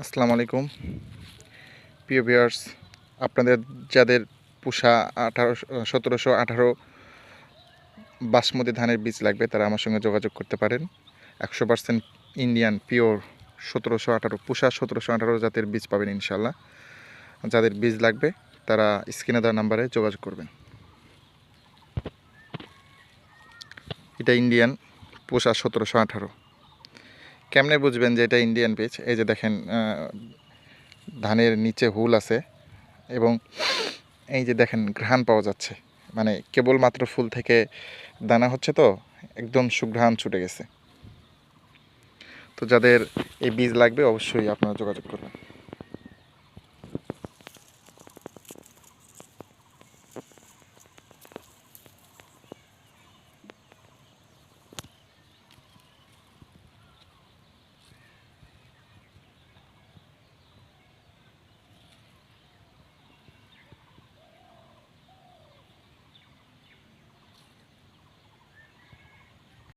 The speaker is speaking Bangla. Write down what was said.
আসসালামু আলাইকুম। প্রিয় ভিউয়ার্স, আপনাদের যাদের পুষা আঠারো সতেরোশো আঠারো বাসমতি ধানের বীজ লাগবে, তারা আমার সঙ্গে যোগাযোগ করতে পারেন। একশো পার্সেন্ট ইন্ডিয়ান পিওর সতেরোশো আঠারো, পুষা সতেরোশো আঠারো জাতের বীজ পাবেন ইনশাল্লাহ যাদের বীজ লাগবে, তারা স্ক্রিনে দেওয়া নাম্বারে যোগাযোগ করবেন। এটা ইন্ডিয়ান পুষা সতেরোশো আঠারো। কেমনে বুঝবেন যে এটা ইন্ডিয়ান পিচ এই যে দেখেন ধানের নিচে হুল আছে এবং এই যে দেখেন, ঘ্রাণ পাওয়া যাচ্ছে। মানে কেবলমাত্র ফুল থেকে দানা হচ্ছে তো, একদম সুঘ্রাণ ছুটে গেছে। তো যাদের এই বীজ লাগবে, অবশ্যই আপনারা যোগাযোগ করবেন।